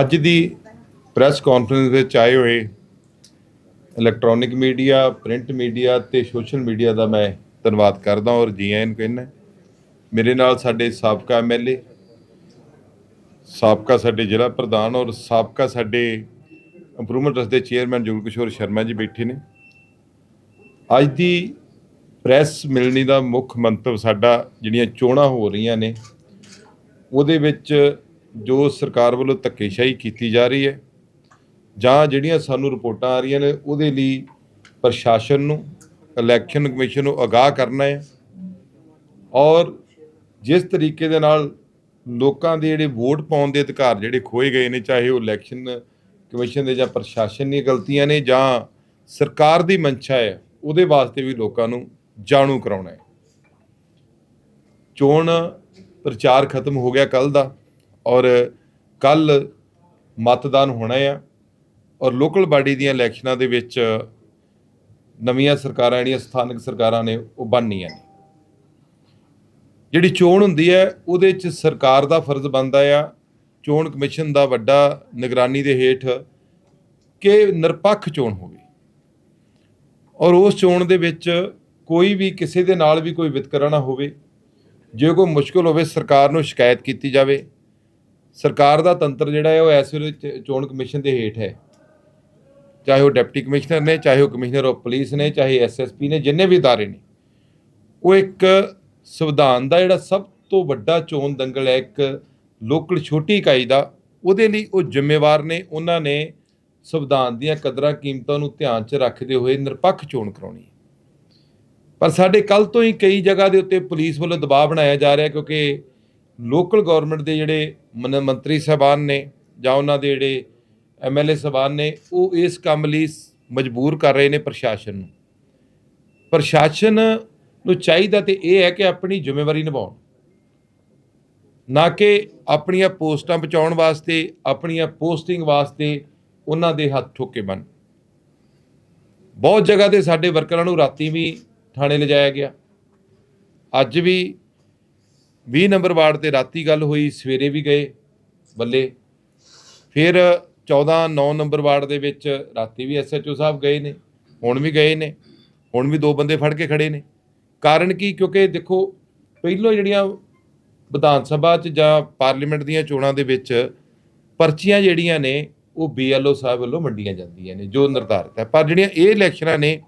ਅੱਜ ਦੀ press conference ਵਿੱਚ ਆਏ ਹੋਏ ਇਲੈਕਟ੍ਰੋਨਿਕ ਮੀਡੀਆ, ਪ੍ਰਿੰਟ ਮੀਡੀਆ ਤੇ ਸੋਸ਼ਲ ਮੀਡੀਆ ਦਾ ਮੈਂ ਧੰਨਵਾਦ ਕਰਦਾ ਔਰ ਜੀ ਆਇਆਂ ਨੂੰ ਕਹਿੰਦਾ ਮੇਰੇ ਨਾਲ ਸਾਡੇ ਸਾਬਕਾ ਐਮਐਲਏ ਸਾਬਕਾ ਸਾਡੇ ਜ਼ਿਲ੍ਹਾ ਪ੍ਰਧਾਨ ਔਰ ਸਾਬਕਾ ਸਾਡੇ ਇੰਪਰੂਵਮੈਂਟ ਟਰਸਟ ਦੇ ਚੇਅਰਮੈਨ ਜੁਗਲ ਕਿਸ਼ੋਰ ਸ਼ਰਮਾ ਜੀ ਬੈਠੇ ਨੇ। ਅੱਜ ਦੀ ਪ੍ਰੈਸ ਮਿਲਣੀ ਦਾ ਮੁੱਖ ਮੰਤਵ ਸਾਡਾ ਜਿਹੜੀਆਂ ਚੋਣਾਂ ਹੋ ਰਹੀਆਂ ਨੇ, ਉਹਦੇ ਵਿੱਚ ਜੋ ਸਰਕਾਰ ਵੱਲੋਂ ਧੱਕੇਸ਼ਾਹੀ ਕੀਤੀ ਜਾ ਰਹੀ ਹੈ, ਜਾਂ ਜਿਹੜੀਆਂ ਸਾਨੂੰ ਰਿਪੋਰਟਾਂ ਆ ਰਹੀਆਂ ਨੇ, ਉਹਦੇ ਲਈ ਪ੍ਰਸ਼ਾਸਨ ਨੂੰ, ਇਲੈਕਸ਼ਨ ਕਮਿਸ਼ਨ ਨੂੰ ਅਗਾਹ ਕਰਨਾ ਹੈ। ਔਰ ਜਿਸ ਤਰੀਕੇ ਦੇ ਨਾਲ ਲੋਕਾਂ ਦੇ ਜਿਹੜੇ ਵੋਟ ਪਾਉਣ ਦੇ ਅਧਿਕਾਰ ਜਿਹੜੇ ਖੋਏ ਗਏ ਨੇ, ਚਾਹੇ ਉਹ ਇਲੈਕਸ਼ਨ ਕਮਿਸ਼ਨ ਦੇ ਜਾਂ ਪ੍ਰਸ਼ਾਸਨ ਦੀਆਂ ਗਲਤੀਆਂ ਨੇ, ਜਾਂ ਸਰਕਾਰ ਦੀ ਮਨਸ਼ਾ ਹੈ, ਉਹਦੇ ਵਾਸਤੇ ਵੀ ਲੋਕਾਂ ਨੂੰ ਜਾਣੂ ਕਰਾਉਣਾ ਹੈ। ਚੋਣ ਪ੍ਰਚਾਰ ਖਤਮ ਹੋ ਗਿਆ ਕੱਲ ਦਾ। ਔਰ ਕੱਲ ਮਤਦਾਨ ਹੋਣਾ ਆ ਔਰ ਲੋਕਲ ਬਾਡੀ ਦੀਆਂ ਇਲੈਕਸ਼ਨਾਂ ਦੇ ਵਿੱਚ ਨਵੀਆਂ ਸਰਕਾਰਾਂ ਜਿਹੜੀਆਂ ਸਥਾਨਕ ਸਰਕਾਰਾਂ ਨੇ ਉਹ ਬਣਨੀਆਂ ਨੇ। ਜਿਹੜੀ ਚੋਣ ਹੁੰਦੀ ਹੈ, ਉਹਦੇ 'ਚ ਸਰਕਾਰ ਦਾ ਫਰਜ਼ ਬਣਦਾ ਆ, ਚੋਣ ਕਮਿਸ਼ਨ ਦਾ ਵੱਡਾ ਨਿਗਰਾਨੀ ਦੇ ਹੇਠ ਕਿ ਨਿਰਪੱਖ ਚੋਣ ਹੋਵੇ। ਔਰ ਉਸ ਚੋਣ ਦੇ ਵਿੱਚ ਕੋਈ ਵੀ ਕਿਸੇ ਦੇ ਨਾਲ ਵੀ ਕੋਈ ਵਿਤਕਰਾ ਨਾ ਹੋਵੇ, ਜੇ ਕੋਈ ਮੁਸ਼ਕਲ ਹੋਵੇ, ਸਰਕਾਰ ਨੂੰ ਸ਼ਿਕਾਇਤ ਕੀਤੀ ਜਾਵੇ ਸਰਕਾਰ ਦਾ ਤੰਤਰ ਜਿਹੜਾ ਹੈ ਉਹ ਇਸ ਵੇਲੇ ਚ- ਚੋਣ ਕਮਿਸ਼ਨ ਦੇ ਹੇਠ ਹੈ ਚਾਹੇ ਉਹ ਡਿਪਟੀ ਕਮਿਸ਼ਨਰ ਨੇ ਚਾਹੇ ਉਹ ਕਮਿਸ਼ਨਰ ਆਫ ਪੁਲਿਸ ਨੇ ਚਾਹੇ ਐਸਐਸਪੀ ਨੇ ਜਿੰਨੇ ਵੀ ادارے ਨੇ ਉਹ ਇੱਕ ਸੰਵਿਧਾਨ ਦਾ ਜਿਹੜਾ ਸਭ ਤੋਂ ਵੱਡਾ ਚੋਣ ਦੰਗਲ ਹੈ ਇੱਕ ਲੋਕਲ ਛੋਟੀ ਇਕਾਈ ਦਾ ਉਹਦੇ ਲਈ ਉਹ ਜ਼ਿੰਮੇਵਾਰ ਨੇ ਉਹਨਾਂ ਨੇ ਸੰਵਿਧਾਨ ਦੀਆਂ ਕਦਰਾਂ ਕੀਮਤਾਂ ਨੂੰ ਧਿਆਨ 'ਚ ਰੱਖਦੇ ਹੋਏ ਨਿਰਪੱਖ ਚੋਣ ਕਰਾਉਣੀ ਹੈ ਪਰ ਸਾਡੇ ਕੱਲ ਤੋਂ ਹੀ ਕਈ ਜਗ੍ਹਾ ਦੇ ਉੱਤੇ ਪੁਲਿਸ ਵੱਲੋਂ ਦਬਾਅ ਬਣਾਇਆ ਜਾ ਰਿਹਾ ਕਿਉਂਕਿ ਲੋਕਲ ਗਵਰਨਮੈਂਟ ਦੇ ਜਿਹੜੇ ਮਨ- ਮੰਤਰੀ ਸਾਹਿਬਾਨ ਨੇ ਜਾਂ ਉਹਨਾਂ ਦੇ ਜਿਹੜੇ ਐਮਐਲਏ ਸਾਹਿਬਾਨ ਨੇ, ਉਹ ਇਸ ਕੰਮ ਲਈ ਮਜਬੂਰ ਕਰ ਰਹੇ ਨੇ ਪ੍ਰਸ਼ਾਸਨ ਨੂੰ। ਪ੍ਰਸ਼ਾਸਨ ਨੂੰ ਚਾਹੀਦਾ ਤੇ ਇਹ ਹੈ ਕਿ ਆਪਣੀ ਜ਼ਿੰਮੇਵਾਰੀ ਨਿਭਾਉਣ। ਨਾ ਕਿ ਆਪਣੀਆਂ ਪੋਸਟਾਂ ਬਚਾਉਣ ਵਾਸਤੇ, ਆਪਣੀਆਂ ਪੋਸਟਿੰਗ ਵਾਸਤੇ ਉਹਨਾਂ ਦੇ ਹੱਥ ਠੋਕੇ ਬਣ। ਬਹੁਤ ਜਗ੍ਹਾ ਤੇ ਸਾਡੇ ਵਰਕਰਾਂ ਨੂੰ ਰਾਤੀ ਵੀ ਥਾਣੇ ਲਿਜਾਇਆ ਗਿਆ। ਅੱਜ ਵੀ 20 ਨੰਬਰ ਵਾਰਡ ਤੇ ਰਾਤੀ ਗੱਲ ਹੋਈ, ਸਵੇਰੇ ਵੀ ਗਏ ਬੱਲੇ। ਫਿਰ 14 9 ਨੰਬਰ ਵਾਰਡ ਦੇ ਵਿੱਚ ਰਾਤੀ ਵੀ ਐਸਐਚਓ ਸਾਹਿਬ ਗਏ ਨੇ, ਹੁਣ ਵੀ ਗਏ ਨੇ, ਹੁਣ ਵੀ ਦੋ ਬੰਦੇ ਫੜ ਕੇ ਖੜੇ ਨੇ। ਕਾਰਨ ਕੀ? ਕਿਉਂਕਿ ਦੇਖੋ, ਪਹਿਲੋਂ ਜਿਹੜੀਆਂ ਵਿਧਾਨ ਸਭਾ 'ਚ ਜਾਂ ਪਾਰਲੀਮੈਂਟ ਦੀਆਂ ਚੋਣਾਂ ਦੇ ਵਿੱਚ ਪਰਚੀਆਂ ਜਿਹੜੀਆਂ ਨੇ, ਉਹ ਬੀਐਲਓ ਸਾਹਿਬ ਵੱਲੋਂ ਵੰਡੀਆਂ ਜਾਂਦੀਆਂ ਨੇ, ਜੋ ਨਿਰਧਾਰਿਤ ਹੈ। ਪਰ ਜਿਹੜੀਆਂ ਇਹ ਇਲੈਕਸ਼ਨਾਂ ਨੇ,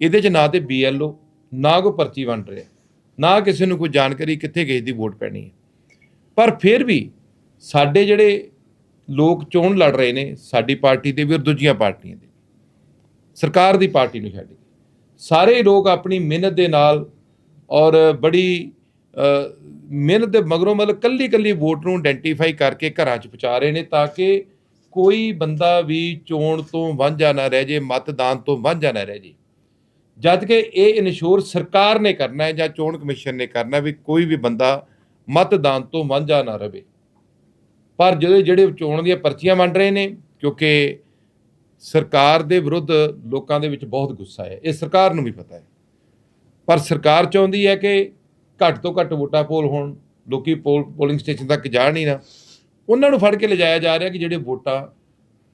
ਇਹਦੇ 'ਚ ਨਾ ਤੇ ਬੀਐਲਓ ਨਾ ਕੋਈ ਪਰਚੀ ਵੰਡ ਰਿਹਾ। ਨਾ ਕਿਸੇ ਨੂੰ ਕੋਈ ਜਾਣਕਾਰੀ ਕਿੱਥੇ ਕਿਸੇ ਦੀ ਵੋਟ ਪੈਣੀ ਹੈ। ਪਰ ਫਿਰ ਵੀ ਸਾਡੇ ਜਿਹੜੇ ਲੋਕ ਚੋਣ ਲੜ ਰਹੇ ਨੇ ਸਾਡੀ ਪਾਰਟੀ ਦੇ ਵੀ ਔਰ ਦੂਜੀਆਂ ਪਾਰਟੀਆਂ ਦੇ ਵੀ, ਸਰਕਾਰ ਦੀ ਪਾਰਟੀ ਨੂੰ ਛੱਡ ਕੇ ਸਾਰੇ ਲੋਕ ਆਪਣੀ ਮਿਹਨਤ ਦੇ ਨਾਲ ਔਰ ਬੜੀ ਮਿਹਨਤ ਦੇ ਮਗਰੋਂ ਮਤਲਬ ਕੱਲੀ ਕੱਲੀ ਵੋਟ ਨੂੰ ਆਇਡੈਂਟੀਫਾਈ ਕਰਕੇ ਘਰਾਂ 'ਚ ਪਹੁੰਚਾ ਰਹੇ ਨੇ ਤਾਂ ਕਿ ਕੋਈ ਬੰਦਾ ਵੀ ਚੋਣ ਤੋਂ ਵਾਂਝਾ ਨਾ ਰਹਿ ਜੇ ਮਤਦਾਨ ਤੋਂ ਵਾਂਝਾ ਨਾ ਰਹਿ ਜੇ। ਜਦ ਕਿ ਇਹ ਇਨਸ਼ੋਰ ਸਰਕਾਰ ਨੇ ਕਰਨਾ ਹੈ ਜਾਂ ਚੋਣ ਕਮਿਸ਼ਨ ਨੇ ਕਰਨਾ ਵੀ ਕੋਈ ਵੀ ਬੰਦਾ ਮਤਦਾਨ ਤੋਂ ਵਾਂਝਾ ਨਾ ਰਵੇ ਪਰ ਜਦੋਂ ਜਿਹੜੇ ਚੋਣ ਦੀਆਂ ਪਰਚੀਆਂ ਵੰਡ ਰਹੇ ਨੇ, ਕਿਉਂਕਿ ਸਰਕਾਰ ਦੇ ਵਿਰੁੱਧ ਲੋਕਾਂ ਦੇ ਵਿੱਚ ਬਹੁਤ ਗੁੱਸਾ ਹੈ, ਇਹ ਸਰਕਾਰ ਨੂੰ ਵੀ ਪਤਾ ਹੈ। ਪਰ ਸਰਕਾਰ ਚਾਹੁੰਦੀ ਹੈ ਕਿ ਘੱਟ ਤੋਂ ਘੱਟ ਵੋਟਾਂ ਪੋਲ ਹੋਣ, ਲੋਕੀ ਪੋਲ, ਪੋਲਿੰਗ ਸਟੇਸ਼ਨ ਤੱਕ ਜਾਣ ਹੀ ਨਾ। ਉਹਨਾਂ ਨੂੰ ਫੜ ਕੇ ਲਿਜਾਇਆ ਜਾ ਰਿਹਾ ਕਿ ਜਿਹੜੇ ਵੋਟਾਂ,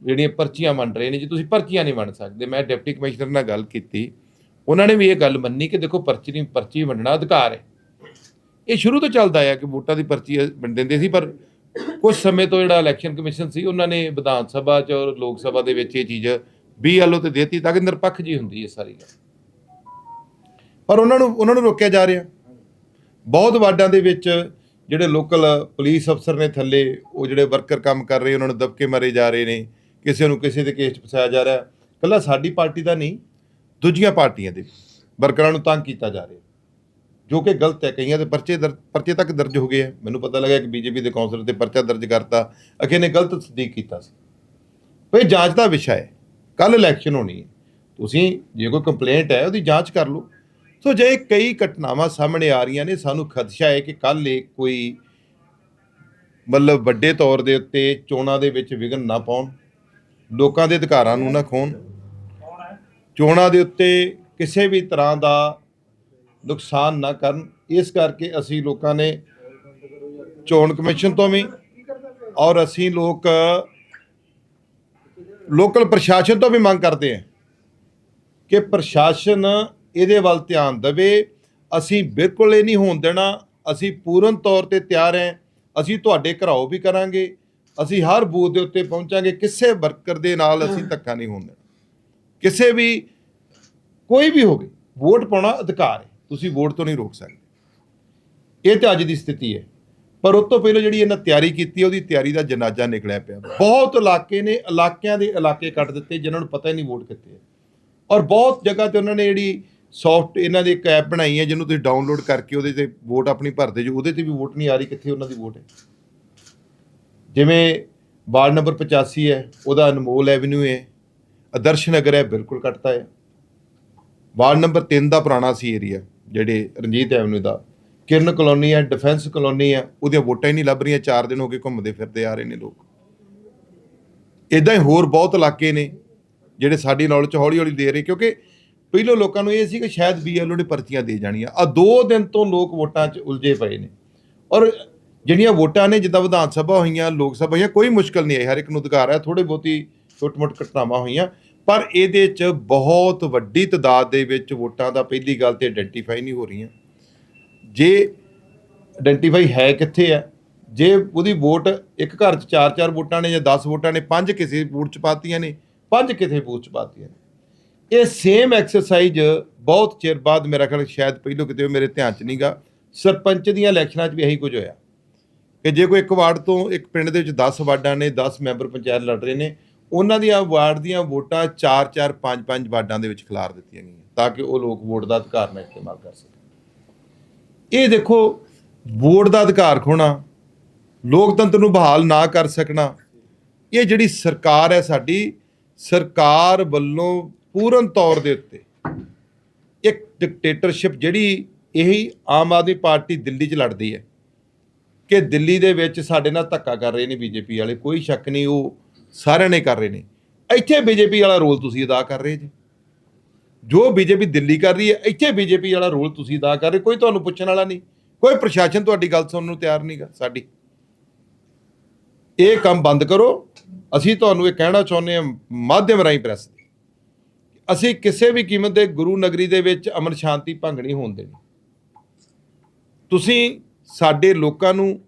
ਜਿਹੜੀਆਂ ਪਰਚੀਆਂ ਵੰਡ ਰਹੇ ਨੇ, ਜੇ ਤੁਸੀਂ ਪਰਚੀਆਂ ਨਹੀਂ ਵੰਡ ਸਕਦੇ, ਮੈਂ ਡਿਪਟੀ ਕਮਿਸ਼ਨਰ ਨਾਲ ਗੱਲ ਕੀਤੀ। ਉਹਨਾਂ ਨੇ ਵੀ ਇਹ ਗੱਲ ਮੰਨੀ ਕਿ ਦੇਖੋ ਪਰਚੀ ਨਹੀਂ ਪਰਚੀ ਵੰਡਣਾ ਅਧਿਕਾਰ ਹੈ। ਇਹ ਸ਼ੁਰੂ ਤੋਂ ਚੱਲਦਾ ਆ ਕਿ ਵੋਟਾਂ ਦੀ ਪਰਚੀ ਵੰਡ ਦਿੰਦੇ ਸੀ, ਪਰ ਕੁਝ ਸਮੇਂ ਤੋਂ ਜਿਹੜਾ ਇਲੈਕਸ਼ਨ ਕਮਿਸ਼ਨ ਸੀ, ਉਹਨਾਂ ਨੇ ਵਿਧਾਨ ਸਭਾ ਚ ਔਰ ਲੋਕ ਸਭਾ ਦੇ ਵਿੱਚ ਇਹ ਚੀਜ਼ ਬੀਐਲਓ ਤੇ ਦੇਤੀ ਤਾਂ ਕਿ ਨਿਰਪੱਖ ਜੀ ਹੁੰਦੀ ਹੈ ਸਾਰੀ ਗੱਲ। ਪਰ ਉਹਨਾਂ ਨੂੰ ਉਹਨਾਂ ਨੂੰ ਰੋਕਿਆ ਜਾ ਰਿਹਾ। ਬਹੁਤ ਵਾਰਡਾਂ ਦੇ ਵਿੱਚ ਜਿਹੜੇ ਲੋਕਲ ਪੁਲਿਸ ਅਫਸਰ ਨੇ ਥੱਲੇ, ਉਹ ਜਿਹੜੇ ਵਰਕਰ ਕੰਮ ਕਰ ਰਹੇ, ਉਹਨਾਂ ਨੂੰ ਦਬਕੇ ਮਾਰੇ ਜਾ ਰਹੇ ਨੇ। ਕਿਸੇ ਨੂੰ ਕਿਸੇ ਦੇ ਕੇਸ 'ਚ ਫਸਾਇਆ ਜਾ ਰਿਹਾ। ਕੱਲਾ ਸਾਡੀ ਪਾਰਟੀ ਦਾ ਨਹੀਂ ਦੂਜੀਆਂ ਪਾਰਟੀਆਂ ਦੇ ਵਰਕਰਾਂ ਨੂੰ ਤੰਗ ਕੀਤਾ ਜਾ ਰਿਹਾ। ਜੋ ਕਿ ਗਲਤ ਹੈ, ਕਈਆਂ ਦੇ ਪਰਚੇ ਦਰ, ਪਰਚੇ ਤੱਕ ਦਰਜ ਹੋ ਗਏ ਹੈ। ਮੈਨੂੰ ਪਤਾ ਲੱਗਾ ਕਿ ਬੀਜੇਪੀ ਦੇ ਕੌਂਸਲਰ ਤੇ ਪਰਚਾ ਦਰਜ ਕਰਤਾ। ਅਖੇ ਨੇ ਗਲਤ ਤਸਦੀਕ ਕੀਤਾ ਸੀ। ਭਈ ਜਾਂਚ ਦਾ ਵਿਸ਼ਾ ਹੈ। ਕੱਲ ਇਲੈਕਸ਼ਨ ਹੋਣੀ ਹੈ। ਤੁਸੀਂ ਜੇ ਕੋਈ ਕੰਪਲੇਂਟ ਹੈ, ਉਹਦੀ ਜਾਂਚ ਕਰ ਲਓ। ਸੋ ਜੇ ਕਈ ਘਟਨਾਵਾਂ ਸਾਹਮਣੇ ਆ ਰਹੀਆਂ ਨੇ, ਸਾਨੂੰ ਖਦਸ਼ਾ ਹੈ ਕਿ ਕੱਲ ਇਹ ਕੋਈ ਮਤਲਬ ਵੱਡੇ ਤੌਰ ਦੇ ਉੱਤੇ ਚੋਣਾਂ ਦੇ ਵਿੱਚ ਵਿਘਨ ਨਾ ਪਾਉਣ। ਲੋਕਾਂ ਦੇ ਅਧਿਕਾਰਾਂ ਨੂੰ ਨਾ ਖੋਣ। ਚੋਣਾਂ ਦੇ ਉੱਤੇ ਕਿਸੇ ਵੀ ਤਰ੍ਹਾਂ ਦਾ ਨੁਕਸਾਨ ਨਾ ਕਰਨ। ਇਸ ਕਰਕੇ ਅਸੀਂ ਲੋਕਾਂ ਨੇ ਚੋਣ ਕਮਿਸ਼ਨ ਤੋਂ ਵੀ ਔਰ ਅਸੀਂ ਲੋਕ ਲੋਕਲ ਪ੍ਰਸ਼ਾਸਨ ਤੋਂ ਵੀ ਮੰਗ ਕਰਦੇ ਹਾਂ ਕਿ ਪ੍ਰਸ਼ਾਸਨ ਇਹਦੇ ਵੱਲ ਧਿਆਨ ਦੇਵੇ। ਅਸੀਂ ਬਿਲਕੁਲ ਇਹ ਨਹੀਂ ਹੋਣ ਦੇਣਾ। ਅਸੀਂ ਪੂਰਨ ਤੌਰ ਤੇ ਤਿਆਰ ਹਾਂ। ਅਸੀਂ ਤੁਹਾਡੇ ਘਰਾਓ ਵੀ ਕਰਾਂਗੇ। ਅਸੀਂ ਹਰ ਬੂਥ ਦੇ ਉੱਤੇ ਪਹੁੰਚਾਂਗੇ। ਕਿਸੇ ਵਰਕਰ ਦੇ ਨਾਲ ਅਸੀਂ ਧੱਕਾ ਨਹੀਂ ਹੋਣ ਦੇਣਾ। ਕਿਸੇ ਵੀ ਕੋਈ ਵੀ ਹੋਵੇ, ਵੋਟ ਪਾਉਣਾ ਅਧਿਕਾਰ ਹੈ। ਤੁਸੀਂ ਵੋਟ ਤੋਂ ਨਹੀਂ ਰੋਕ ਸਕਦੇ। ਇਹ ਤਾਂ ਅੱਜ ਦੀ ਸਥਿਤੀ ਹੈ। ਪਰ ਉਸ ਤੋਂ ਪਹਿਲਾਂ ਜਿਹੜੀ ਇਹਨਾਂ ਤਿਆਰੀ ਕੀਤੀ, ਉਹਦੀ ਤਿਆਰੀ ਦਾ ਜਨਾਜ਼ਾ ਨਿਕਲਿਆ ਪਿਆ। ਬਹੁਤ ਇਲਾਕੇ ਨੇ, ਇਲਾਕਿਆਂ ਦੇ ਇਲਾਕੇ ਕੱਟ ਦਿੱਤੇ, ਜਿਨ੍ਹਾਂ ਨੂੰ ਪਤਾ ਹੀ ਨਹੀਂ ਵੋਟ ਕਿੱਥੇ ਹੈ। ਔਰ ਬਹੁਤ ਜਗ੍ਹਾ ਤੇ ਉਹਨਾਂ ਨੇ ਜਿਹੜੀ ਸੌਫਟ ਇਹਨਾਂ ਦੀ ਇੱਕ ਐਪ ਬਣਾਈ ਹੈ, ਜਿਹਨੂੰ ਤੁਸੀਂ ਡਾਊਨਲੋਡ ਕਰਕੇ ਉਹਦੇ ਤੇ ਵੋਟ ਆਪਣੀ ਭਰਦੇ ਜੋ, ਉਹਦੇ ਤੇ ਵੀ ਵੋਟ ਨਹੀਂ ਆ ਰਹੀ, ਕਿੱਥੇ ਉਹਨਾਂ ਦੀ ਵੋਟ ਹੈ। ਜਿਵੇਂ ਵਾਰਡ ਨੰਬਰ 85 ਹੈ, ਉਹਦਾ ਅਨਮੋਲ ਐਵਨਿਊ ਹੈ। ਆਦਰਸ਼ ਨਗਰ ਹੈ, ਬਿਲਕੁਲ ਕੱਟਤਾ ਹੈ। ਵਾਰਡ ਨੰਬਰ 3 ਦਾ ਪੁਰਾਣਾ ਸੀ ਏਰੀਆ ਜਿਹੜੇ ਰਣਜੀਤ ਐਵਨਿਊ ਦਾ। ਕਿਰਨ ਕਲੋਨੀ ਹੈ, ਡਿਫੈਂਸ ਕਲੋਨੀ ਹੈ, ਉਹਦੀਆਂ ਵੋਟਾਂ ਹੀ ਨਹੀਂ ਲੱਭ ਰਹੀਆਂ 4 ਦਿਨ ਹੋ ਗਏ ਘੁੰਮਦੇ ਫਿਰਦੇ ਆ ਰਹੇ ਨੇ ਲੋਕ। ਇਦਾਂ ਹੀ ਹੋਰ ਬਹੁਤ ਇਲਾਕੇ ਨੇ, ਜਿਹੜੇ ਸਾਡੀ ਨੌਲੇਜ ਚ ਹੌਲੀ ਹੌਲੀ ਦੇ ਰਹੇ, ਕਿਉਂਕਿ ਪਹਿਲੋਂ ਲੋਕਾਂ ਨੂੰ ਇਹ ਸੀ ਕਿ ਸ਼ਾਇਦ ਬੀਐਲਓ ਨੇ ਪਰਚੀਆਂ ਦੇ ਜਾਣੀਆਂ। ਆ ਦੋ ਦਿਨ ਤੋਂ ਲੋਕ ਵੋਟਾਂ 'ਚ ਉਲਝੇ ਪਏ ਨੇ। ਔਰ ਜਿਹੜੀਆਂ ਵੋਟਾਂ ਨੇ, ਜਿੱਦਾਂ ਵਿਧਾਨ ਸਭਾ ਹੋਈਆਂ, ਲੋਕ ਸਭਾ ਹੋਈਆਂ, ਕੋਈ ਮੁਸ਼ਕਲ ਨਹੀਂ ਆਈ, ਹਰ ਇੱਕ ਨੂੰ ਅਧਿਕਾਰ ਹੈ ਥੋੜੇ ਬਹੁਤੀ ਛੋਟ-ਮੋਟ ਘਟਨਾਵਾਂ ਹੋਈਆਂ, ਪਰ ਇਹਦੇ 'ਚ ਬਹੁਤ ਵੱਡੀ ਤਦਾਦ ਦੇ ਵਿੱਚ ਵੋਟਾਂ ਦਾ ਪਹਿਲੀ ਗੱਲ ਤੇ ਆਇਡੈਂਟੀਫਾਈ ਨਹੀਂ ਹੋ ਰਹੀਆਂ। ਜੇ ਆਇਡੈਂਟੀਫਾਈ ਹੈ ਕਿੱਥੇ ਹੈ ਜੇ ਉਹਦੀ ਵੋਟ ਇੱਕ ਘਰ 'ਚ 4-4 ਵੋਟਾਂ ਨੇ ਜਾਂ 10 ਵੋਟਾਂ ਨੇ, ਪੰਜ ਕਿਸੇ ਬੂਥ 'ਚ ਪਾਤੀਆਂ ਨੇ, ਪੰਜ ਕਿਸੇ ਬੂਥ 'ਚ ਪਾਤੀਆਂ ਨੇ। ਇਹ ਸੇਮ ਐਕਸਰਸਾਈਜ਼ ਬਹੁਤ ਚਿਰ ਬਾਅਦ ਮੇਰਾ ਖਿਆਲ ਸ਼ਾਇਦ ਪਹਿਲੋਂ ਕਿਤੇ ਮੇਰੇ ਧਿਆਨ 'ਚ ਨਹੀਂਗਾ, ਸਰਪੰਚ ਦੀਆਂ ਇਲੈਕਸ਼ਨਾਂ 'ਚ ਵੀ ਇਹੀ ਕੁਝ ਹੋਇਆ। ਕਿ ਜੇ ਕੋਈ ਇੱਕ ਵਾਰਡ ਤੋਂ ਇੱਕ ਪਿੰਡ ਦੇ ਵਿੱਚ 10 ਵਾਰਡਾਂ ਨੇ 10 ਮੈਂਬਰ ਪੰਚਾਇਤ ਲੜ ਰਹੇ ਨੇ ਉਹਨਾਂ ਦੀਆਂ ਵਾਰਡ ਦੀਆਂ ਵੋਟਾਂ 4-4 5-5 ਵਾਰਡਾਂ ਦੇ ਵਿੱਚ ਖਿਲਾਰ ਦਿੱਤੀਆਂ ਗਈਆਂ ਤਾਂ ਕਿ ਉਹ ਲੋਕ ਵੋਟ ਦਾ ਅਧਿਕਾਰ ਨਾਲ ਇਸਤੇਮਾਲ ਕਰ ਸਕਣ। ਇਹ ਦੇਖੋ, ਵੋਟ ਦਾ ਅਧਿਕਾਰ ਖੋਣਾ, ਲੋਕਤੰਤਰ ਨੂੰ ਬਹਾਲ ਨਾ ਕਰ ਸਕਣਾ, ਇਹ ਜਿਹੜੀ ਸਰਕਾਰ ਹੈ ਸਾਡੀ, ਸਰਕਾਰ ਵੱਲੋਂ ਪੂਰਨ ਤੌਰ ਦੇ ਉੱਤੇ ਇੱਕ ਡਿਕਟੇਟਰਸ਼ਿਪ ਜਿਹੜੀ ਇਹੀ ਆਮ ਆਦਮੀ ਪਾਰਟੀ ਦਿੱਲੀ 'ਚ ਲੜਦੀ ਹੈ ਕਿ ਦਿੱਲੀ ਦੇ ਵਿੱਚ ਸਾਡੇ ਨਾਲ ਧੱਕਾ ਕਰ ਰਹੇ ਨੇ ਬੀਜੇਪੀ ਵਾਲੇ, ਕੋਈ ਸ਼ੱਕ ਨਹੀਂ, ਉਹ ਸਾਰਿਆਂ ਨੇ ਕਰ ਰਹੇ ਨੇ। ਇੱਥੇ ਬੀਜੇਪੀ ਵਾਲਾ ਰੋਲ ਤੁਸੀਂ ਅਦਾ ਕਰ ਰਹੇ ਜੀ। ਜੋ ਬੀਜੇਪੀ ਦਿੱਲੀ ਕਰ ਰਹੀ ਹੈ, ਇੱਥੇ ਬੀਜੇਪੀ ਵਾਲਾ ਰੋਲ ਤੁਸੀਂ ਅਦਾ ਕਰ ਰਹੇ ਕੋਈ ਤੁਹਾਨੂੰ ਪੁੱਛਣ ਵਾਲਾ ਨਹੀਂ। ਕੋਈ ਪ੍ਰਸ਼ਾਸਨ ਤੁਹਾਡੀ ਗੱਲ ਸੁਣਨ ਨੂੰ ਤਿਆਰ ਨਹੀਂਗਾ ਸਾਡੀ। ਇਹ ਕੰਮ ਬੰਦ ਕਰੋ। ਅਸੀਂ ਤੁਹਾਨੂੰ ਇਹ ਕਹਿਣਾ ਚਾਹੁੰਦੇ ਹਾਂ, ਮਾਧਿਅਮ ਰਾਹੀਂ ਪ੍ਰੈਸ ਅਸੀਂ ਕਿਸੇ ਵੀ ਕੀਮਤ ਦੇ ਗੁਰੂ ਨਗਰੀ ਦੇ ਵਿੱਚ ਅਮਨ ਸ਼ਾਂਤੀ ਭੰਗ ਨਹੀਂ ਹੋਣ ਦੇਣੀ। ਤੁਸੀਂ ਸਾਡੇ ਲੋਕਾਂ ਨੂੰ,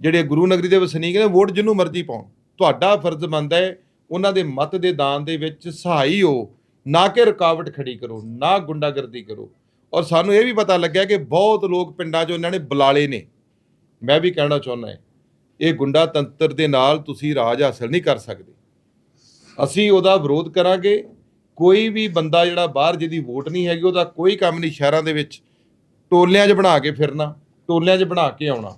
ਜਿਹੜੇ ਗੁਰੂ ਨਗਰੀ ਦੇ ਵਸਨੀਕ ਨੇ, ਵੋਟ ਜਿਹਨੂੰ ਮਰਜ਼ੀ ਪਾਉਣ। ਤੁਹਾਡਾ ਫਰਜ਼ ਮੰਨਦਾ ਹੈ, ਉਹਨਾਂ ਦੇ ਮਤ ਦੇ ਦਾਨ ਦੇ ਵਿੱਚ ਸਹਾਈ ਹੋ, ਨਾ ਕਿ ਰੁਕਾਵਟ ਖੜੀ ਕਰੋ, ਨਾ ਗੁੰਡਾਗਰਦੀ ਕਰੋ। ਔਰ ਸਾਨੂੰ ਇਹ ਵੀ ਪਤਾ ਲੱਗਿਆ ਕਿ ਬਹੁਤ ਲੋਕ ਪਿੰਡਾਂ 'ਚ ਉਹਨਾਂ ਨੇ ਬੁਲਾਲੇ ਨੇ। ਮੈਂ ਵੀ ਕਹਿਣਾ ਚਾਹੁੰਦਾ ਹਾਂ, ਇਹ ਗੁੰਡਾ ਤੰਤਰ ਦੇ ਨਾਲ ਤੁਸੀਂ ਰਾਜ ਹਾਸਲ ਨਹੀਂ ਕਰ ਸਕਦੇ। ਅਸੀਂ ਉਹਦਾ ਵਿਰੋਧ ਕਰਾਂਗੇ, ਕੋਈ ਵੀ ਬੰਦਾ ਜਿਹੜਾ ਬਾਹਰ ਜਿਹਦੀ ਵੋਟ ਨਹੀਂ ਹੈਗੀ, ਉਹਦਾ ਕੋਈ ਕੰਮ ਨਹੀਂ ਸ਼ਹਿਰਾਂ ਦੇ ਵਿੱਚ। ਟੋਲਿਆਂ 'ਚ ਬਣਾ ਕੇ ਫਿਰਨਾ, ਟੋਲਿਆਂ 'ਚ ਬਣਾ ਕੇ ਆਉਣਾ।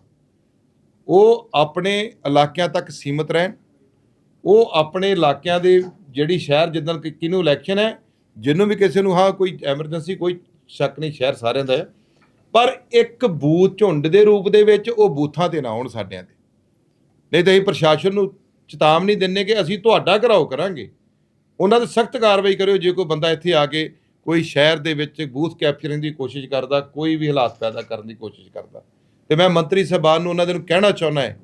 ਉਹ ਆਪਣੇ ਇਲਾਕਿਆਂ ਤੱਕ ਸੀਮਤ ਰਹਿਣ ਉਹ ਆਪਣੇ ਇਲਾਕਿਆਂ ਦੇ ਜਿਹੜੀ ਸ਼ਹਿਰ ਜਿੱਦਣ ਕਿ- ਕਿਹਨੂੰ ਇਲੈਕਸ਼ਨ ਹੈ, ਜਿਹਨੂੰ ਵੀ ਕਿਸੇ ਨੂੰ ਹਾਂ ਕੋਈ ਐਮਰਜੈਂਸੀ ਕੋਈ ਸ਼ੱਕ ਨਹੀਂ, ਸ਼ਹਿਰ ਸਾਰਿਆਂ ਦਾ ਹੈ। ਪਰ ਇੱਕ ਬੂਥ ਝੁੰਡ ਦੇ ਰੂਪ ਦੇ ਵਿੱਚ ਉਹ ਬੂਥਾਂ ਤੇ ਨਾ ਆਉਣ ਸਾਡਿਆਂ ਦੇ ਨਹੀਂ ਤਾਂ ਅਸੀਂ ਪ੍ਰਸ਼ਾਸਨ ਨੂੰ ਚੇਤਾਵਨੀ ਦਿੰਨੇ ਕਿ ਅਸੀਂ ਤੁਹਾਡਾ ਘਰਾਓ ਕਰਾਂਗੇ। ਉਹਨਾਂ ਤੇ ਸਖਤ ਕਾਰਵਾਈ ਕਰਿਓ, ਜੇ ਕੋਈ ਬੰਦਾ ਇੱਥੇ ਆ ਕੇ ਕੋਈ ਸ਼ਹਿਰ ਦੇ ਵਿੱਚ ਬੂਥ ਕੈਪਚਰਿੰਗ ਦੀ ਕੋਸ਼ਿਸ਼ ਕਰਦਾ, ਕੋਈ ਵੀ ਹਾਲਾਤ ਪੈਦਾ ਕਰਨ ਦੀ ਕੋਸ਼ਿਸ਼ ਕਰਦਾ। ਤੇ ਮੈਂ ਮੰਤਰੀ ਸਾਹਿਬਾਨ ਨੂੰ ਉਹਨਾਂ ਦੇ ਨੂੰ ਕਹਿਣਾ ਚਾਹੁੰਦਾ ਹੈ,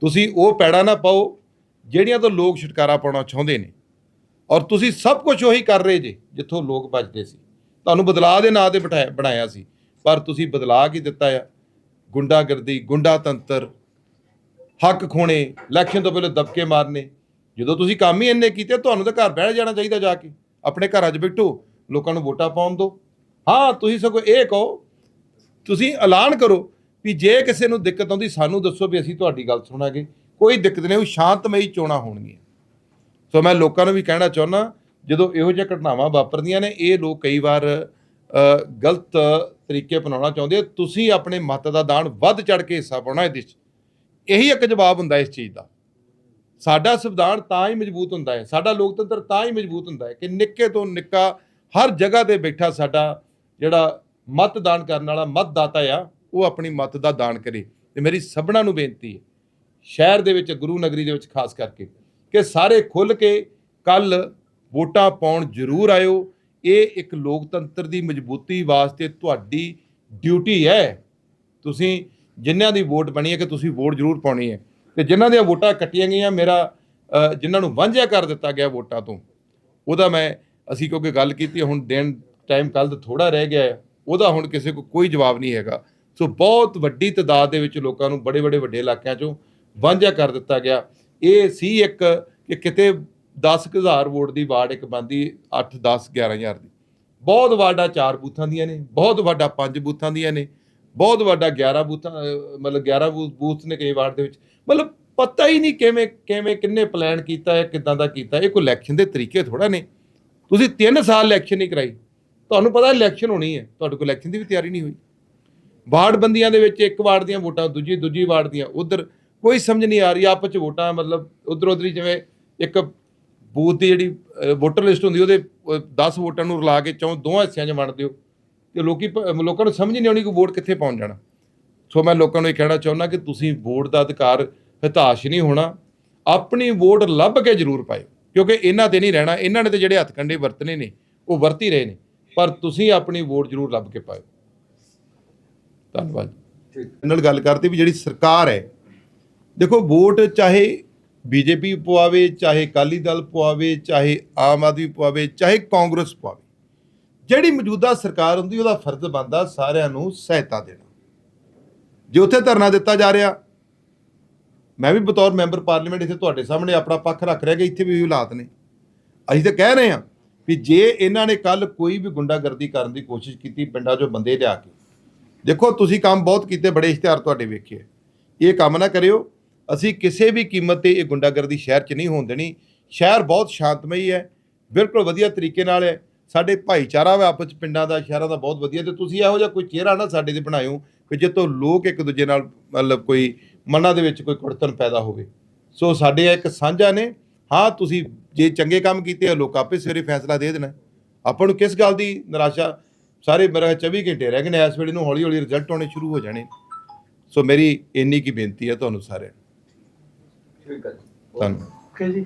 ਤੁਸੀਂ ਉਹ ਪੈੜਾ ਨਾ ਪਾਓ ਜਿਹੜੀਆਂ ਤੋਂ ਲੋਕ ਛੁਟਕਾਰਾ ਪਾਉਣਾ ਚਾਹੁੰਦੇ ਨੇ, ਔਰ ਤੁਸੀਂ ਸਭ ਕੁਝ ਉਹੀ ਕਰ ਰਹੇ ਜੇ, ਜਿੱਥੋਂ ਲੋਕ ਬਚਦੇ ਸੀ। ਤੁਹਾਨੂੰ ਬਦਲਾਅ ਦੇ ਨਾਂ ਤੇ ਬਿਠਾਇਆ, ਬਣਾਇਆ ਸੀ, ਪਰ ਤੁਸੀਂ ਬਦਲਾਅ ਕੀ ਦਿੱਤਾ ਆ? ਗੁੰਡਾਗਰਦੀ ਗੁੰਡਾ ਤੰਤਰ ਹੱਕ ਖੋਣੇ, ਇਲੈਕਸ਼ਨ ਤੋਂ ਪਹਿਲਾਂ ਦਬਕੇ ਮਾਰਨੇ, ਜਦੋਂ ਤੁਸੀਂ ਕੰਮ ਹੀ ਇੰਨੇ ਕੀਤੇ, ਤੁਹਾਨੂੰ ਤਾਂ ਘਰ ਬਹਿ ਜਾਣਾ ਚਾਹੀਦਾ ਜਾ ਕੇ। ਆਪਣੇ ਘਰਾਂ 'ਚ ਬੈਠੋ, ਲੋਕਾਂ ਨੂੰ ਵੋਟਾਂ ਪਾਉਣ ਦਿਓ। ਹਾਂ, ਤੁਸੀਂ ਸਗੋਂ ਇਹ ਕਹੋ, ਤੁਸੀਂ ਐਲਾਨ ਕਰੋ ਵੀ ਜੇ ਕਿਸੇ ਨੂੰ ਦਿੱਕਤ ਆਉਂਦੀ, ਸਾਨੂੰ ਦੱਸੋ ਵੀ ਅਸੀਂ ਤੁਹਾਡੀ ਗੱਲ ਸੁਣਾਂਗੇ। ਕੋਈ ਦਿੱਕਤ ਨਹੀਂ, ਉਹ ਸ਼ਾਂਤਮਈ ਚੋਣਾਂ ਹੋਣਗੀਆਂ। ਸੋ ਮੈਂ ਲੋਕਾਂ ਨੂੰ ਵੀ ਕਹਿਣਾ ਚਾਹੁੰਦਾ ਜਦੋਂ ਇਹੋ ਜਿਹੀਆਂ ਘਟਨਾਵਾਂ ਵਾਪਰਦੀਆਂ ਨੇ, ਇਹ ਲੋਕ ਕਈ ਵਾਰ ਗਲਤ ਤਰੀਕੇ ਅਪਣਾਉਣਾ ਚਾਹੁੰਦੇ ਆ। ਤੁਸੀਂ ਆਪਣੇ ਮਤ ਦਾ ਦਾਨ ਵੱਧ ਚੜ ਕੇ ਹਿੱਸਾ ਪਾਉਣਾ ਇਹਦੇ 'ਚ। ਇਹੀ ਇੱਕ ਜਵਾਬ ਹੁੰਦਾ ਇਸ ਚੀਜ਼ ਦਾ। ਸਾਡਾ ਸੰਵਿਧਾਨ ਤਾਂ ਹੀ ਮਜ਼ਬੂਤ ਹੁੰਦਾ ਹੈ, ਸਾਡਾ ਲੋਕਤੰਤਰ ਤਾਂ ਹੀ ਮਜ਼ਬੂਤ ਹੁੰਦਾ ਹੈ ਕਿ ਨਿੱਕੇ ਤੋਂ ਨਿੱਕਾ ਹਰ ਜਗ੍ਹਾ ਤੇ ਬੈਠਾ ਸਾਡਾ ਜਿਹੜਾ ਮਤਦਾਨ ਕਰਨ ਵਾਲਾ ਮਤਦਾਤਾ ਆ, ਉਹ ਆਪਣੀ ਮਤ ਦਾ ਦਾਨ ਕਰੇ। ਤੇ ਮੇਰੀ ਸਭਨਾਂ ਨੂੰ ਬੇਨਤੀ ਹੈ ਸ਼ਹਿਰ ਦੇ ਵਿੱਚ, ਗੁਰੂ ਨਗਰੀ ਦੇ ਵਿੱਚ ਖਾਸ ਕਰਕੇ ਕਿ ਸਾਰੇ ਖੁੱਲ ਕੇ ਕੱਲ ਵੋਟਾਂ ਪਾਉਣ ਜ਼ਰੂਰ ਆਇਓ। ਇਹ ਇੱਕ ਲੋਕਤੰਤਰ ਦੀ ਮਜ਼ਬੂਤੀ ਵਾਸਤੇ ਤੁਹਾਡੀ ਡਿਊਟੀ ਹੈ। ਤੁਸੀਂ ਜਿਨ੍ਹਾਂ ਦੀ ਵੋਟ ਬਣੀ ਹੈ ਕਿ ਤੁਸੀਂ ਵੋਟ ਜ਼ਰੂਰ ਪਾਉਣੀ ਹੈ। ਤੇ ਜਿਨ੍ਹਾਂ ਦੀਆਂ ਵੋਟਾਂ ਕੱਟੀਆਂ ਗਈਆਂ, ਮੇਰਾ ਜਿਨ੍ਹਾਂ ਨੂੰ ਵਾਂਝਿਆ ਕਰ ਦਿੱਤਾ ਗਿਆ ਵੋਟਾਂ ਤੋਂ, ਉਹਦਾ ਮੈਂ, ਅਸੀਂ ਕਿਉਂਕਿ ਗੱਲ ਕੀਤੀ ਹੁਣ ਦਿਨ ਟਾਈਮ ਕੱਲ ਦਾ ਥੋੜਾ ਰਹਿ ਗਿਆ ਹੈ, ਉਹਦਾ ਹੁਣ ਕਿਸੇ ਕੋਲ ਕੋਈ ਜਵਾਬ ਨਹੀਂ ਹੈਗਾ। ਸੋ ਬਹੁਤ ਵੱਡੀ ਤਦਾਦ ਦੇ ਵਿੱਚ ਲੋਕਾਂ ਨੂੰ ਬੜੇ ਬੜੇ ਵੱਡੇ ਇਲਾਕਿਆਂ ਚੋਂ ਵਾਂਝਾ ਕਰ ਦਿੱਤਾ ਗਿਆ। ਇਹ ਸੀ ਇੱਕ ਕਿ ਕਿਤੇ 10000 ਵੋਟ ਦੀ ਵਾਰਡ ਇੱਕ ਬੰਦੀ 8 10 11000 ਦੀ। ਬਹੁਤ ਵਾਰਡਾਂ ਚਾਰ ਬੂਥਾਂ ਦੀਆਂ ਨੇ, ਬਹੁਤ ਵੱਡਾ ਪੰਜ ਬੂਥਾਂ ਦੀਆਂ ਨੇ, ਬਹੁਤ ਵੱਡਾ 11 ਬੂਥਾਂ ਮਤਲਬ 11 ਬੂ- ਬੂਥ ਨੇ ਕਈ ਵਾਰਡ ਦੇ ਵਿੱਚ। ਮਤਲਬ ਪਤਾ ਹੀ ਨਹੀਂ ਕਿਵੇਂ ਕਿਵੇਂ, ਕਿੰਨੇ ਪਲਾਨ ਕੀਤਾ ਹੈ, ਕਿਦਾਂ ਦਾ ਕੀਤਾ ਇਹ ਕੋਈ ਇਲੈਕਸ਼ਨ ਦੇ ਤਰੀਕੇ ਥੋੜਾ ਨੇ। ਤੁਸੀਂ 3 ਸਾਲ ਇਲੈਕਸ਼ਨ ਨਹੀਂ ਕਰਾਈ। ਤੁਹਾਨੂੰ ਪਤਾ ਇਲੈਕਸ਼ਨ ਹੋਣੀ ਹੈ। ਤੁਹਾਡੇ ਕੋਲ ਇਲੈਕਸ਼ਨ ਦੀ ਵੀ ਤਿਆਰੀ ਨਹੀਂ ਹੋਈ। ਵਾਰਡ ਬੰਦੀਆਂ ਦੇ ਵਿੱਚ ਇੱਕ ਵਾਰਡ ਦੀਆਂ ਵੋਟਾਂ, ਦੂਜੀ ਦੂਜੀ ਵਾਰਡ ਦੀਆਂ। ਉਧਰ ਕੋਈ ਸਮਝ ਨਹੀਂ ਆ ਰਹੀ ਆਪਸ ਚ ਵੋਟਾਂ, ਮਤਲਬ ਉਧਰ ਉਧਰ ਹੀ ਜਿਵੇਂ ਇੱਕ ਬੂਥ ਦੀ ਜਿਹੜੀ ਵੋਟਰ ਲਿਸਟ ਹੁੰਦੀ, ਉਹਦੇ 10 ਵੋਟਾਂ ਨੂੰ ਰਲਾ ਕੇ ਚੋਂ ਦੋਹਾਂ ਹਿੱਸਿਆਂ 'ਚ ਵੰਡ ਦਿਓ। ਤੇ ਲੋਕੀ ਲੋਕਾਂ ਨੂੰ ਸਮਝ ਨਹੀਂ ਆਉਣੀ ਕਿ ਵੋਟ ਕਿੱਥੇ ਪਹੁੰਚ ਜਾਣਾ। ਸੋ ਮੈਂ ਲੋਕਾਂ ਨੂੰ ਇਹ ਕਹਿਣਾ ਚਾਹੁੰਦਾ ਕਿ ਤੁਸੀਂ ਵੋਟ ਦਾ ਅਧਿਕਾਰ ਹਤਾਸ਼ ਨਹੀਂ ਹੋਣਾ। ਆਪਣੀ ਵੋਟ ਲੱਭ ਕੇ ਜ਼ਰੂਰ ਪਾਇਓ, ਕਿਉਂਕਿ ਇਹਨਾਂ ਤੇ ਨਹੀਂ ਰਹਿਣਾ, ਇਹਨਾਂ ਨੇ ਤੇ ਜਿਹੜੇ ਹੱਥ ਕੰਡੇ ਵਰਤਨੇ ਨੇ, ਉਹ ਵਰਤੀ ਰਹੇ ਨੇ। ਪਰ ਤੁਸੀਂ ਆਪਣੀ ਵੋਟ ਜ਼ਰੂਰ ਲੱਭ ਕੇ ਪਾਇਓ। ਧੰਨਵਾਦ। ਨਾਲ ਗੱਲ ਕਰਤੀ ਵੀ ਜਿਹੜੀ ਸਰਕਾਰ ਹੈ ਦੇਖੋ ਵੋਟ ਚਾਹੇ ਬੀਜੇਪੀ ਪਵਾਵੇ, ਚਾਹੇ ਅਕਾਲੀ ਦਲ ਪਵਾਵੇ, ਚਾਹੇ ਆਮ ਆਦਮੀ ਪਵਾਵੇ, ਚਾਹੇ ਕਾਂਗਰਸ ਪਵਾਵੇ, ਜਿਹੜੀ ਮੌਜੂਦਾ ਸਰਕਾਰ ਹੁੰਦੀ, ਉਹਦਾ ਫਰਜ਼ ਬਣਦਾ ਸਾਰਿਆਂ ਨੂੰ ਸਹਾਇਤਾ ਦੇਣਾ। ਜੇ ਉੱਥੇ ਧਰਨਾ ਦਿੱਤਾ ਜਾ ਰਿਹਾ, ਮੈਂ ਵੀ ਬਤੌਰ ਮੈਂਬਰ ਪਾਰਲੀਮੈਂਟ ਇੱਥੇ ਤੁਹਾਡੇ ਸਾਹਮਣੇ ਆਪਣਾ ਪੱਖ ਰੱਖ ਰਿਹਾ ਕਿ ਇੱਥੇ ਵੀ ਹਾਲਾਤ ਨੇ। ਅਸੀਂ ਤਾਂ ਕਹਿ ਰਹੇ ਹਾਂ ਵੀ ਜੇ ਇਹਨਾਂ ਨੇ ਕੱਲ ਕੋਈ ਵੀ ਗੁੰਡਾਗਰਦੀ ਕਰਨ ਦੀ ਕੋਸ਼ਿਸ਼ ਕੀਤੀ, ਪਿੰਡਾਂ 'ਚੋਂ ਬੰਦੇ ਲਿਆ ਕੇ। ਦੇਖੋ, ਤੁਸੀਂ ਕੰਮ ਬਹੁਤ ਕੀਤੇ, ਬੜੇ ਇਸ਼ਤਿਹਾਰ ਤੁਹਾਡੇ ਵੇਖੇ ਆ। ਇਹ ਕੰਮ ਨਾ ਕਰਿਓ ਅਸੀਂ ਕਿਸੇ ਵੀ ਕੀਮਤ ਤੇ ਇਹ ਗੁੰਡਾਗਰਦੀ ਸ਼ਹਿਰ 'ਚ ਨਹੀਂ ਹੋਣ ਦੇਣੀ। ਸ਼ਹਿਰ ਬਹੁਤ ਸ਼ਾਂਤਮਈ ਹੈ, ਬਿਲਕੁਲ ਵਧੀਆ ਤਰੀਕੇ ਨਾਲ ਹੈ। ਸਾਡੇ ਭਾਈਚਾਰਾ ਵਾ ਆਪਸ 'ਚ, ਪਿੰਡਾਂ ਦਾ, ਸ਼ਹਿਰਾਂ ਦਾ ਬਹੁਤ ਵਧੀਆ। ਤੇ ਤੁਸੀਂ ਇਹੋ ਜਿਹਾ ਕੋਈ ਚਿਹਰਾ ਨਾ ਸਾਡੇ ਤੇ ਬਣਾਇਓ ਕਿ ਜਿੱਤੋਂ ਲੋਕ ਇੱਕ ਦੂਜੇ ਨਾਲ ਮਤਲਬ ਕੋਈ ਮਨਾਂ ਦੇ ਵਿੱਚ ਕੋਈ ਕੁੜਤਨ ਪੈਦਾ ਹੋਵੇ। ਸੋ ਸਾਡੇ ਇੱਕ ਸਾਂਝਾ ਨੇ। ਹਾਂ, ਤੁਸੀਂ ਜੇ ਚੰਗੇ ਕੰਮ ਕੀਤੇ ਆ, ਲੋਕ ਆਪੇ ਸਵੇਰੇ ਫੈਸਲਾ ਦੇ ਦੇਣਾ। ਆਪਾਂ ਨੂੰ ਕਿਸ ਗੱਲ ਦੀ ਨਿਰਾਸ਼ਾ? ਸਾਰੇ ਮੇਰਾ 24 ਘੰਟੇ ਰਹਿ ਗਏ ਨੇ, ਇਸ ਵੇਲੇ ਨੂੰ ਹੌਲੀ ਹੌਲੀ ਰਿਜ਼ਲਟ ਆਉਣੇ ਸ਼ੁਰੂ ਹੋ ਜਾਣੇ। ਸੋ ਮੇਰੀ ਇੰਨੀ ਕੀ ਬੇਨਤੀ ਹੈ ਤੁਹਾਨੂੰ ਸਾਰਿਆਂ ਨੂੰ ਠੀਕ ਹੈ ਜੀ। ਧੰਨਵਾਦ ਓਕੇ ਜੀ।